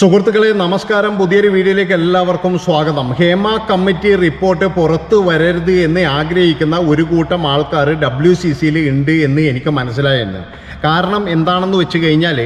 സുഹൃത്തുക്കളെ നമസ്കാരം. പുതിയൊരു വീഡിയോയിലേക്ക് എല്ലാവർക്കും സ്വാഗതം. ഹേമ കമ്മിറ്റി റിപ്പോർട്ട് പുറത്തു വരരുത് എന്ന് ആഗ്രഹിക്കുന്ന ഒരു കൂട്ടം ആൾക്കാർ ഡബ്ല്യു സി സിയിൽ ഉണ്ട് എന്ന് എനിക്ക് മനസ്സിലായെന്ന്. കാരണം എന്താണെന്ന് വെച്ച് കഴിഞ്ഞാൽ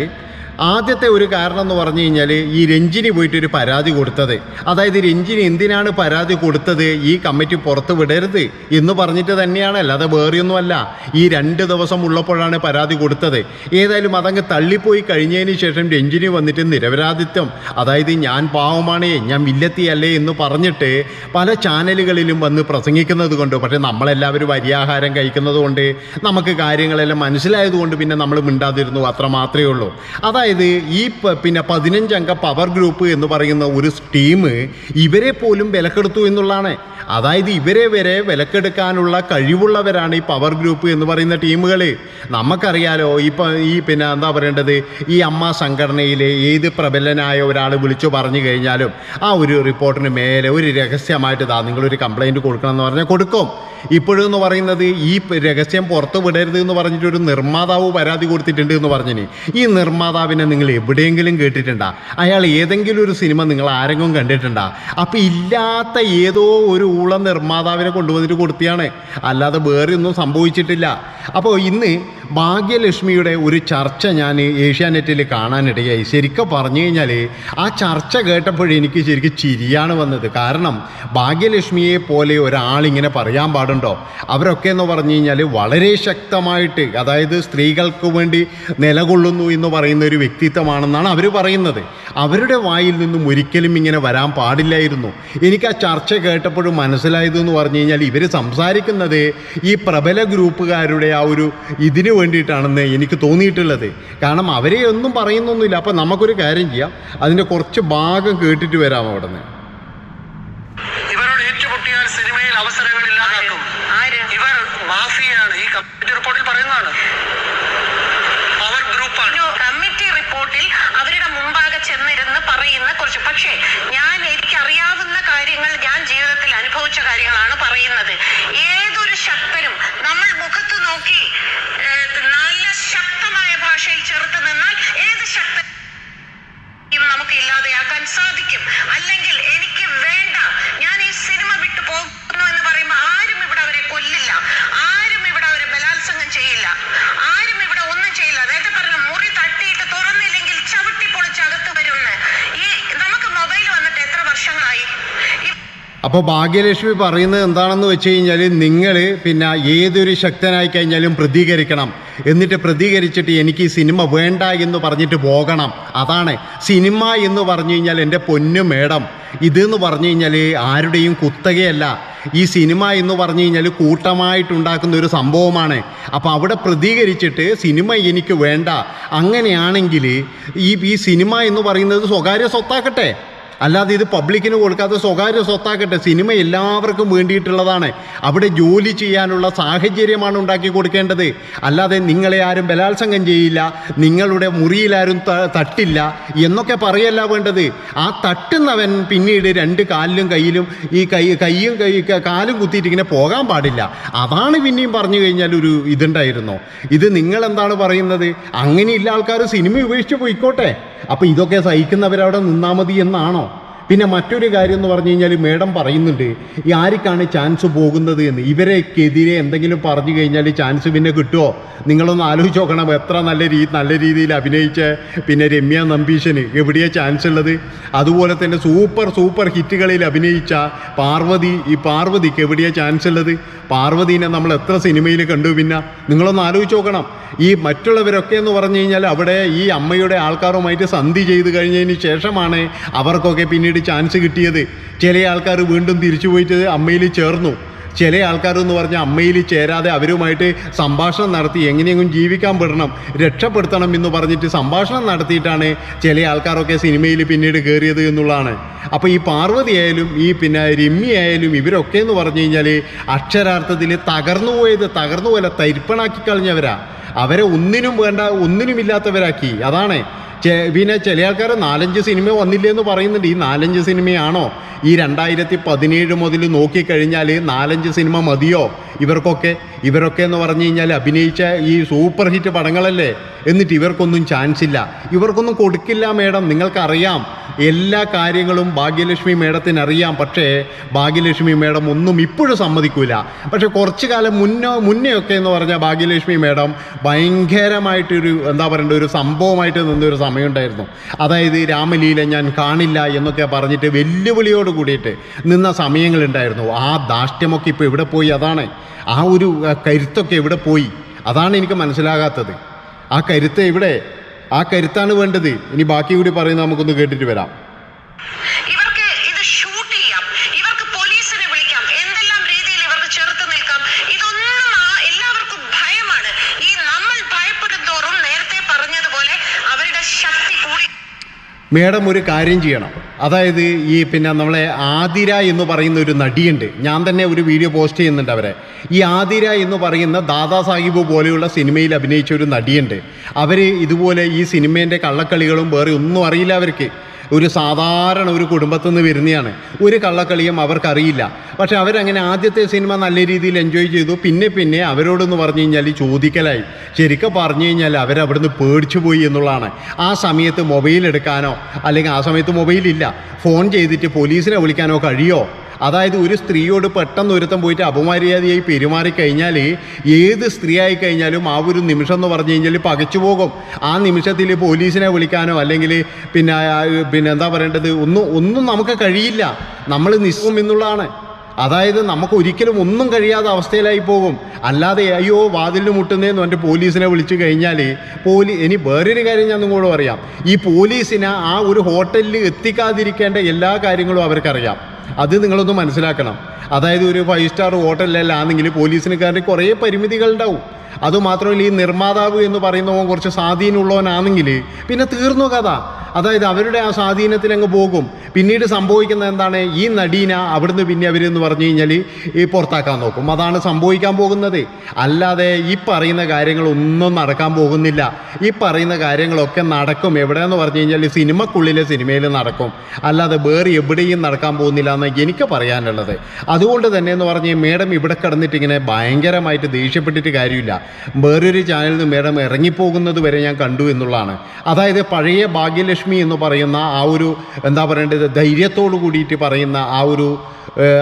ആദ്യത്തെ ഒരു കാരണം എന്ന് പറഞ്ഞു കഴിഞ്ഞാൽ ഈ രഞ്ജിനി പോയിട്ട് ഒരു പരാതി കൊടുത്തത്. അതായത് രഞ്ജിനി എന്തിനാണ് പരാതി കൊടുത്തത്? ഈ കമ്മിറ്റി പുറത്ത് വിടരുത് എന്ന് പറഞ്ഞിട്ട് തന്നെയാണ്. അല്ലാതെ വേറെയൊന്നുമല്ല. ഈ രണ്ട് ദിവസം ഉള്ളപ്പോഴാണ് പരാതി കൊടുത്തത്. ഏതായാലും അതങ്ങ് തള്ളിപ്പോയി കഴിഞ്ഞതിന് ശേഷം രഞ്ജിനി വന്നിട്ട് നിരപരാധിത്വം അതായത് ഞാൻ പാവമാണേ ഞാൻ വില്ലെത്തിയല്ലേ എന്ന് പറഞ്ഞിട്ട് പല ചാനലുകളിലും വന്ന് പ്രസംഗിക്കുന്നത് കൊണ്ട് പക്ഷേ നമ്മളെല്ലാവരും വരിയാഹാരം കഴിക്കുന്നത് കൊണ്ട് നമുക്ക് കാര്യങ്ങളെല്ലാം മനസ്സിലായതുകൊണ്ട് പിന്നെ നമ്മൾ മിണ്ടാതിരുന്നു. അത്ര മാത്രമേ ഉള്ളൂ. അതായത് ഈ പ- പിന്നെ പതിനഞ്ചംഗ പവർ ഗ്രൂപ്പ് എന്ന് പറയുന്ന ഒരു ടീം ഇവരെ പോലും വിലക്കെടുത്തു എന്നുള്ളതാണ്. അതായത് ഇവരെ വരെ വിലക്കെടുക്കാനുള്ള കഴിവുള്ളവരാണ് ഈ പവർ ഗ്രൂപ്പ് എന്ന് പറയുന്ന ടീമുകൾ നമുക്കറിയാലോ ഇപ്പം ഈ പിന്നെ എന്താ പറയേണ്ടത്? ഈ അമ്മ സംഘടനയിലെ ഏത് പ്രബലനായ ഒരാൾ വിളിച്ചു പറഞ്ഞു കഴിഞ്ഞാലും ആ ഒരു റിപ്പോർട്ടിന് മേലെ ഒരു രഹസ്യമായിട്ട് ഇതാ നിങ്ങളൊരു കംപ്ലൈന്റ് കൊടുക്കണം എന്ന് പറഞ്ഞാൽ കൊടുക്കും. ഇപ്പോഴെന്ന് പറയുന്നത് ഈ രഹസ്യം പുറത്ത് വിടരുത് എന്ന് പറഞ്ഞിട്ട് ഒരു നിർമ്മാതാവ് പരാതി കൊടുത്തിട്ടുണ്ട് എന്ന് പറഞ്ഞിന്. ഈ നിർമ്മാതാവിനെ നിങ്ങൾ എവിടെയെങ്കിലും കേട്ടിട്ടുണ്ടാ? അയാൾ ഏതെങ്കിലും ഒരു സിനിമ നിങ്ങൾ ആരെങ്കിലും കണ്ടിട്ടുണ്ടാ? അപ്പം ഇല്ലാത്ത ഏതോ ഒരു ഊള നിർമ്മാതാവിനെ കൊണ്ടുവന്നിട്ട് കൊടുത്തിയാണ്. അല്ലാതെ വേറെ ഒന്നും സംഭവിച്ചിട്ടില്ല. അപ്പോൾ ഇന്ന് ഭാഗ്യലക്ഷ്മിയുടെ ഒരു ചർച്ച ഞാൻ ഏഷ്യാനെറ്റിൽ കാണാനിടയായി. ശരിക്കും പറഞ്ഞു കഴിഞ്ഞാൽ ആ ചർച്ച കേട്ടപ്പോഴെനിക്ക് ശരിക്കും ചിരിയാണ് വന്നത്. കാരണം ഭാഗ്യലക്ഷ്മിയെ പോലെ ഒരാളിങ്ങനെ പറയാൻ പാടുണ്ടോ അവരൊക്കെ എന്ന് പറഞ്ഞു കഴിഞ്ഞാൽ വളരെ ശക്തമായിട്ട് അതായത് സ്ത്രീകൾക്ക് വേണ്ടി നിലകൊള്ളുന്നു എന്ന് പറയുന്ന ഒരു വ്യക്തിത്വമാണെന്നാണ് അവർ പറയുന്നത്. അവരുടെ വായിൽ നിന്നും ഒരിക്കലും ഇങ്ങനെ വരാൻ പാടില്ലായിരുന്നു. എനിക്ക് ആ ചർച്ച കേട്ടപ്പോഴും മനസ്സിലായതെന്ന് പറഞ്ഞു കഴിഞ്ഞാൽ ഇവർ സംസാരിക്കുന്നത് ഈ പ്രബല ഗ്രൂപ്പുകാരുടെ ആ ഒരു ഇതിന് വേണ്ടിയിട്ടാണെന്ന് എനിക്ക് തോന്നിയിട്ടുള്ളത്. കാരണം അവരെ ഒന്നും പറയുന്നൊന്നുമില്ല. അപ്പം നമുക്കൊരു കാര്യം ചെയ്യാം. അതിന്റെ കുറച്ച് ഭാഗം കേട്ടിട്ട് വരാം അവിടെ നിന്ന് ഇവർ മാഫിയയാണ്. ഈ കമ്മിറ്റി റിപ്പോർട്ടിൽ പറയുന്നതാണ്. പവർ ഗ്രൂപ്പാണ് കമ്മിറ്റി റിപ്പോർട്ടിൽ അവരുടെ മുമ്പാകെ ചെന്നിരുന്ന് പറയുന്ന കുറച്ച് പക്ഷേ ഞാൻ എനിക്ക് അറിയാവുന്ന കാര്യങ്ങൾ ഞാൻ ജീവിതത്തിൽ അനുഭവിച്ച കാര്യങ്ങളാണ് പറയുന്നത്. ഏതൊരു ശക്തനും നമ്മൾ മുഖത്ത് നോക്കി ഏഹ്, നല്ല ശക്തമായ ഭാഷയിൽ ചെറുത്ത് നിന്നാൽ ഏത് ശക്തൻ യും നമുക്ക് ഇല്ലാതെയാക്കാൻ സാധിക്കും അല്ലെങ്കിൽ എനിക്ക് വേണ്ട ഞാൻ ഈ സിനിമ വിട്ടു പോകുന്നു എന്ന് പറയുമ്പോൾ ആരും ഇവിടെ അവരെ കൊല്ലില്ല ആരും ഇവിടെ അവരെ ബലാത്സംഗം ചെയ്യില്ല ആരും ഇവിടെ ഒന്നും ചെയ്യില്ല നേരത്തെ പറഞ്ഞു മുറി തട്ടിയിട്ട് തുറന്നില്ലെങ്കിൽ ചവിട്ടി പൊളിച്ച് അകത്ത് വരുമെന്ന് ഈ നമുക്ക് മൊബൈൽ വന്നിട്ട് എത്ര വർഷങ്ങളായി ഈ അപ്പോൾ ഭാഗ്യലക്ഷ്മി പറയുന്നത് എന്താണെന്ന് വെച്ച് കഴിഞ്ഞാൽ നിങ്ങൾ പിന്നെ ഏതൊരു ശക്തനായി കഴിഞ്ഞാലും പ്രതികരിക്കണം. എന്നിട്ട് പ്രതികരിച്ചിട്ട് എനിക്ക് ഈ സിനിമ വേണ്ട എന്ന് പറഞ്ഞിട്ട് പോകണം. അതാണ്. സിനിമ എന്ന് പറഞ്ഞു കഴിഞ്ഞാൽ എന്റെ പൊന്നു മേടം ഇതെന്ന് പറഞ്ഞു കഴിഞ്ഞാൽ ആരുടെയും കുത്തകയല്ല. ഈ സിനിമ എന്ന് പറഞ്ഞു കഴിഞ്ഞാൽ കൂട്ടമായിട്ടുണ്ടാക്കുന്ന ഒരു സംഭവമാണ്. അപ്പോൾ അവിടെ പ്രതികരിച്ചിട്ട് സിനിമ എനിക്ക് വേണ്ട. അങ്ങനെയാണെങ്കിൽ ഈ ഈ സിനിമ എന്ന് പറയുന്നത് സ്വകാര്യ സ്വത്താക്കട്ടെ. അല്ലാതെ ഇത് പബ്ലിക്കിന് കൊടുക്കാതെ സ്വകാര്യ സ്വത്താക്കട്ടെ. സിനിമ എല്ലാവർക്കും വേണ്ടിയിട്ടുള്ളതാണ്. അവിടെ ജോലി ചെയ്യാനുള്ള സാഹചര്യമാണ് ഉണ്ടാക്കി കൊടുക്കേണ്ടത്. അല്ലാതെ നിങ്ങളെ ആരും ബലാത്സംഗം ചെയ്യില്ല നിങ്ങളുടെ മുറിയിലാരും തട്ടില്ല എന്നൊക്കെ പറയല്ല വേണ്ടത്. ആ തട്ടുന്നവൻ പിന്നീട് രണ്ട് കാലിലും കയ്യിലും ഈ കൈ കൈയും കൈ കാലും കുത്തിയിട്ട് ഇങ്ങനെ പോകാൻ പാടില്ല. അതാണ് പിന്നെയും പറഞ്ഞു കഴിഞ്ഞാൽ ഒരു ഇതുണ്ടായിരുന്നോ. ഇത് നിങ്ങൾ എന്താണ് പറയുന്നത്? അങ്ങനെയുള്ള ആൾക്കാർ സിനിമ ഉപേക്ഷിച്ച് പോയിക്കോട്ടെ. അപ്പോൾ ഇതൊക്കെ സഹിക്കുന്നവരവിടെ നിന്നാൽ മതി എന്നാണോ? പിന്നെ മറ്റൊരു കാര്യം എന്ന് പറഞ്ഞു കഴിഞ്ഞാൽ മേഡം പറയുന്നുണ്ട് ഈ ആർക്കാണ് ചാൻസ് പോകുന്നത് എന്ന്? ഇവരെക്കെതിരെ എന്തെങ്കിലും പറഞ്ഞു കഴിഞ്ഞാൽ ചാൻസ് പിന്നെ കിട്ടുമോ നിങ്ങളൊന്ന് ആലോചിച്ച് നോക്കണം എത്ര നല്ല രീതി നല്ല രീതിയിൽ അഭിനയിച്ച പിന്നെ രമ്യ നമ്പീശന് എവിടെയാണ് ചാൻസ് ഉള്ളത്? അതുപോലെ തന്നെ സൂപ്പർ സൂപ്പർ ഹിറ്റുകളിൽ അഭിനയിച്ച പാർവതി ഈ പാർവതിക്ക് എവിടെയാണ് ചാൻസ് ഉള്ളത്? പാർവതിനെ നമ്മൾ എത്ര സിനിമയിൽ കണ്ടു പിന്നെ? നിങ്ങളൊന്ന് ആലോചിച്ച് നോക്കണം. ഈ മറ്റുള്ളവരൊക്കെ എന്ന് പറഞ്ഞു കഴിഞ്ഞാൽ അവിടെ ഈ അമ്മയുടെ ആൾക്കാരുമായിട്ട് സന്ധി ചെയ്ത് കഴിഞ്ഞതിന് ശേഷമാണ് അവർക്കൊക്കെ പിന്നീട് ചാൻസ് കിട്ടിയത്. ചില ആൾക്കാർ വീണ്ടും തിരിച്ചു പോയിട്ട് അമ്മയിൽ ചേർന്നു. ചില ആൾക്കാർ എന്ന് പറഞ്ഞാൽ അമ്മയിൽ ചേരാതെ അവരുമായിട്ട് സംഭാഷണം നടത്തി എങ്ങനെയെങ്കിലും ജീവിക്കാൻ പെടണം രക്ഷപ്പെടുത്തണം എന്ന് പറഞ്ഞിട്ട് സംഭാഷണം നടത്തിയിട്ടാണ് ചില ആൾക്കാരൊക്കെ സിനിമയിൽ പിന്നീട് കയറിയത് എന്നുള്ളതാണ്. അപ്പോൾ ഈ പാർവതി ആയാലും ഈ പിന്നെ രമ്യ ആയാലും ഇവരൊക്കെ എന്ന് പറഞ്ഞു കഴിഞ്ഞാൽ അക്ഷരാർത്ഥത്തിൽ തകർന്നു പോയത് തകർന്നു പോലെ തരിപ്പണാക്കി കളഞ്ഞവരാ. അവരെ ഒന്നിനും വേണ്ട ഒന്നിനുമില്ലാത്തവരാക്കി. അതാണ്. പിന്നെ ചില ആൾക്കാർ നാലഞ്ച് സിനിമ വന്നില്ല എന്ന് പറയുന്നുണ്ട്. ഈ നാലഞ്ച് സിനിമയാണോ? ഈ രണ്ടായിരത്തി പതിനേഴ് മുതൽ നോക്കിക്കഴിഞ്ഞാൽ നാലഞ്ച് സിനിമ മതിയോ? ഇവർക്കൊക്കെ ഇവരൊക്കെ എന്ന് പറഞ്ഞു കഴിഞ്ഞാൽ അഭിനയിച്ച ഈ സൂപ്പർ ഹിറ്റ് പടങ്ങളല്ലേ? എന്നിട്ട് ഇവർക്കൊന്നും ചാൻസ് ഇല്ല ഇവർക്കൊന്നും കൊടുക്കില്ല മേഡം നിങ്ങൾക്കറിയാം. എല്ലാ കാര്യങ്ങളും ഭാഗ്യലക്ഷ്മി മേഡത്തിന് അറിയാം പക്ഷേ ഭാഗ്യലക്ഷ്മി മേഡം ഒന്നും ഇപ്പോഴും സമ്മതിക്കൂല. പക്ഷെ കുറച്ച് കാലം മുന്നോ മുന്നേ ഒക്കെ എന്ന് പറഞ്ഞാൽ ഭാഗ്യലക്ഷ്മി മേഡം ഭയങ്കരമായിട്ടൊരു എന്താ പറയണ്ട ഒരു സംഭവമായിട്ട് നിന്നൊരു സമയമുണ്ടായിരുന്നു. അതായത് രാമലീല ഞാൻ കാണില്ല എന്നൊക്കെ പറഞ്ഞിട്ട് വെല്ലുവിളിയോട് കൂടിയിട്ട് നിന്ന സമയങ്ങളുണ്ടായിരുന്നു. ആ ദാഷ്ട്യമൊക്കെ ഇപ്പോൾ എവിടെ പോയി? അതാണ്. ആ ഒരു കരുത്തൊക്കെ എവിടെ പോയി? അതാണ് എനിക്ക് മനസ്സിലാകാത്തത്. ആ കരുത്ത് എവിടെ? ആ കരുത്താണ് വേണ്ടത്. ഇനി ബാക്കി കൂടി പറയുന്നത് നമുക്കൊന്ന് കേട്ടിട്ട് വരാം ഇവർക്ക് ഇത് ഷൂട്ട് ചെയ്യാം ഇവർക്ക് പോലീസിനെ വിളിക്കാം എന്തെല്ലാം രീതിയിൽ ഇവർക്ക് ചെറുത്ത് നിൽക്കാം ഇതൊന്നും ആ എല്ലാവർക്കും ഭയമാണ് ഈ നമ്മൾ ഭയപ്പെടും തോറും നേരത്തെ പറഞ്ഞതുപോലെ അവരുടെ ശക്തി കൂടി മേഡം ഒരു കാര്യം ചെയ്യണം. അതായത് ഈ പിന്നെ നമ്മളെ ആതിര എന്ന് പറയുന്ന ഒരു നടിയുണ്ട്. ഞാൻ തന്നെ ഒരു വീഡിയോ പോസ്റ്റ് ചെയ്യുന്നുണ്ട് അവരെ. ഈ ആതിര എന്ന് പറയുന്ന ദാദാ സാഹിബ് പോലെയുള്ള സിനിമയിൽ അഭിനയിച്ച ഒരു നടിയുണ്ട്. അവർ ഇതുപോലെ ഈ സിനിമേന്റെ കള്ളക്കളികളും വേറെ ഒന്നും അറിയില്ല അവർക്ക്. ഒരു സാധാരണ ഒരു കുടുംബത്തു നിന്ന് വരുന്നതാണ്. ഒരു കള്ളക്കളിയും അവർക്കറിയില്ല. പക്ഷെ അവരങ്ങനെ ആദ്യത്തെ സിനിമ നല്ല രീതിയിൽ എൻജോയ് ചെയ്തു. പിന്നെ പിന്നെ അവരോടൊന്ന് പറഞ്ഞു കഴിഞ്ഞാൽ ചോദിക്കലായി. ശരിക്കും പറഞ്ഞു കഴിഞ്ഞാൽ അവരവിടുന്ന് പേടിച്ചു പോയി എന്നുള്ളതാണ്. ആ സമയത്ത് മൊബൈൽ എടുക്കാനോ അല്ലെങ്കിൽ ആ സമയത്ത് മൊബൈലില്ല. ഫോൺ ചെയ്തിട്ട് പോലീസിനെ വിളിക്കാനോ കഴിയോ? അതായത് ഒരു സ്ത്രീയോട് പെട്ടെന്ന് ഒരുത്തം പോയിട്ട് അപമര്യാദയായി പെരുമാറിക്കഴിഞ്ഞാൽ ഏത് സ്ത്രീ ആയി കഴിഞ്ഞാലും ആ ഒരു നിമിഷം എന്ന് പറഞ്ഞു കഴിഞ്ഞാൽ പകച്ചു പോകും. ആ നിമിഷത്തിൽ പോലീസിനെ വിളിക്കാനോ അല്ലെങ്കിൽ പിന്നെ പിന്നെ എന്താ പറയേണ്ടത്? ഒന്നും ഒന്നും നമുക്ക് കഴിയില്ല. നമ്മൾ നിസ്സും എന്നുള്ളതാണ്. അതായത് നമുക്ക് ഒരിക്കലും ഒന്നും കഴിയാത്ത അവസ്ഥയിലായി പോകും. അല്ലാതെ അയ്യോ വാതിലിന് മുട്ടുന്നതെന്ന് പറഞ്ഞിട്ട് പോലീസിനെ വിളിച്ചു കഴിഞ്ഞാൽ പോലീ ഇനി വേറൊരു കാര്യം ഞാൻ നിങ്ങളോട് അറിയാം ഈ പോലീസിനെ ആ ഒരു ഹോട്ടലിൽ എത്തിക്കാതിരിക്കേണ്ട എല്ലാ കാര്യങ്ങളും അവർക്കറിയാം. അത് നിങ്ങളൊന്ന് മനസ്സിലാക്കണം. അതായത് ഒരു ഫൈവ് സ്റ്റാർ ഹോട്ടലിലല്ലാന്നെങ്കിൽ പോലീസിന് കുറേ കുറേ പരിമിതികളുണ്ടാവും അതുമാത്രമല്ല ഈ നിർമ്മാതാവ് എന്ന് പറയുന്നവൻ കുറച്ച് സ്വാധീനമുള്ളവനാണെങ്കിൽ പിന്നെ തീർന്നു കഥ. അതായത് അവരുടെ ആ സ്വാധീനത്തിൽ അങ്ങ് പോകും. പിന്നീട് സംഭവിക്കുന്നത് എന്താണ്? ഈ നടീന അവിടുന്ന് പിന്നെ അവരെന്ന് പറഞ്ഞു കഴിഞ്ഞാൽ ഈ പുറത്താക്കാൻ നോക്കും. അതാണ് സംഭവിക്കാൻ പോകുന്നത്. അല്ലാതെ ഈ പറയുന്ന കാര്യങ്ങളൊന്നും നടക്കാൻ പോകുന്നില്ല. ഈ പറയുന്ന കാര്യങ്ങളൊക്കെ നടക്കും. എവിടെയെന്ന് പറഞ്ഞു കഴിഞ്ഞാൽ സിനിമക്കുള്ളിലെ സിനിമയിൽ നടക്കും. അല്ലാതെ വേറെ എവിടെയും നടക്കാൻ പോകുന്നില്ല എന്ന് എനിക്ക് പറയാനുള്ളത്. അതുകൊണ്ട് തന്നെ എന്ന് പറഞ്ഞ് മേഡം ഇവിടെ കിടന്നിട്ട് ഇങ്ങനെ ഭയങ്കരമായിട്ട് ദേഷ്യപ്പെട്ടിട്ട് കാര്യമില്ല. വേറൊരു ചാനലിൽ നിന്ന് മേഡം ഇറങ്ങിപ്പോകുന്നത് വരെ ഞാൻ കണ്ടു എന്നുള്ളതാണ്. അതായത് പഴയ ഭാഗ്യലക്ഷ്മി എന്ന് പറയുന്ന ആ ഒരു എന്താ പറയേണ്ടത് ധൈര്യത്തോടു കൂടിയിട്ട് പറയുന്ന ആ ഒരു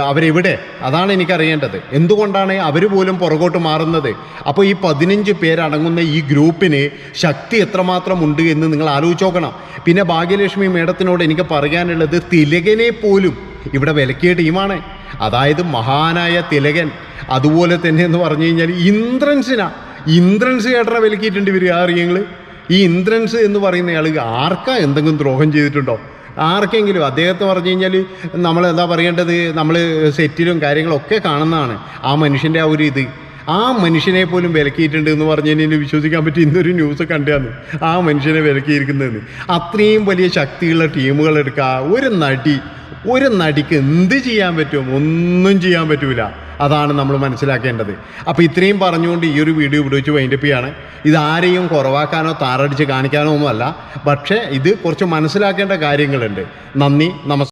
അവരെവിടെ? അതാണ് എനിക്കറിയേണ്ടത്. എന്തുകൊണ്ടാണ് അവർ പോലും പുറകോട്ട് മാറുന്നത്? അപ്പോൾ ഈ പതിനഞ്ച് പേരടങ്ങുന്ന ഈ ഗ്രൂപ്പിന് ശക്തി എത്രമാത്രം ഉണ്ട് എന്ന് നിങ്ങൾ ആലോചിച്ച് നോക്കണം. പിന്നെ ഭാഗ്യലക്ഷ്മി മേഡത്തിനോട് എനിക്ക് പറയാനുള്ളത് തിലകനെ പോലും ഇവിടെ വിലക്കിയ ടീമാണ്. അതായത് മഹാനായ തിലകൻ. അതുപോലെ തന്നെ എന്ന് പറഞ്ഞു കഴിഞ്ഞാൽ ഇന്ദ്രൻസിനാ. ഇന്ദ്രൻസ് ചേട്ടനെ വിലക്കിയിട്ടുണ്ട് ഇവർ ആ അറിയങ്ങൾ ഈ ഇന്ദ്രൻസ് എന്ന് പറയുന്ന ആൾ ആർക്കാ എന്തെങ്കിലും ദ്രോഹം ചെയ്തിട്ടുണ്ടോ? ആർക്കെങ്കിലും? അദ്ദേഹത്തെ പറഞ്ഞു കഴിഞ്ഞാൽ നമ്മൾ എന്താ പറയേണ്ടത്? നമ്മൾ സെറ്റിലും കാര്യങ്ങളൊക്കെ കാണുന്നതാണ് ആ മനുഷ്യന്റെ ആ ഒരു ഇത്. ആ മനുഷ്യനെ പോലും വിലക്കിയിട്ടുണ്ട് എന്ന് പറഞ്ഞു കഴിഞ്ഞാൽ വിശ്വസിക്കാൻ പറ്റി ഇന്നൊരു ന്യൂസ് കണ്ടാന്ന് ആ മനുഷ്യനെ വിലക്കിയിരിക്കുന്നതെന്ന്. അത്രയും വലിയ ശക്തിയുള്ള ടീമുകൾ എടുക്കുക ഒരു നടി ഒരു നടിക്ക് എന്ത് ചെയ്യാൻ പറ്റും? ഒന്നും ചെയ്യാൻ പറ്റൂല. അതാണ് നമ്മൾ മനസ്സിലാക്കേണ്ടത്. അപ്പോൾ ഇത്രയും പറഞ്ഞുകൊണ്ട് ഈ ഒരു വീഡിയോ ഇവിടെ വെച്ച് വൈൻഡപ്പ് ചെയ്യാണ്. ഇത് ആരെയും കുറവാക്കാനോ താറടിച്ച് കാണിക്കാനോ ഒന്നുമല്ല. പക്ഷേ ഇത് കുറച്ച് മനസ്സിലാക്കേണ്ട കാര്യങ്ങളുണ്ട്. നന്ദി നമസ്കാരം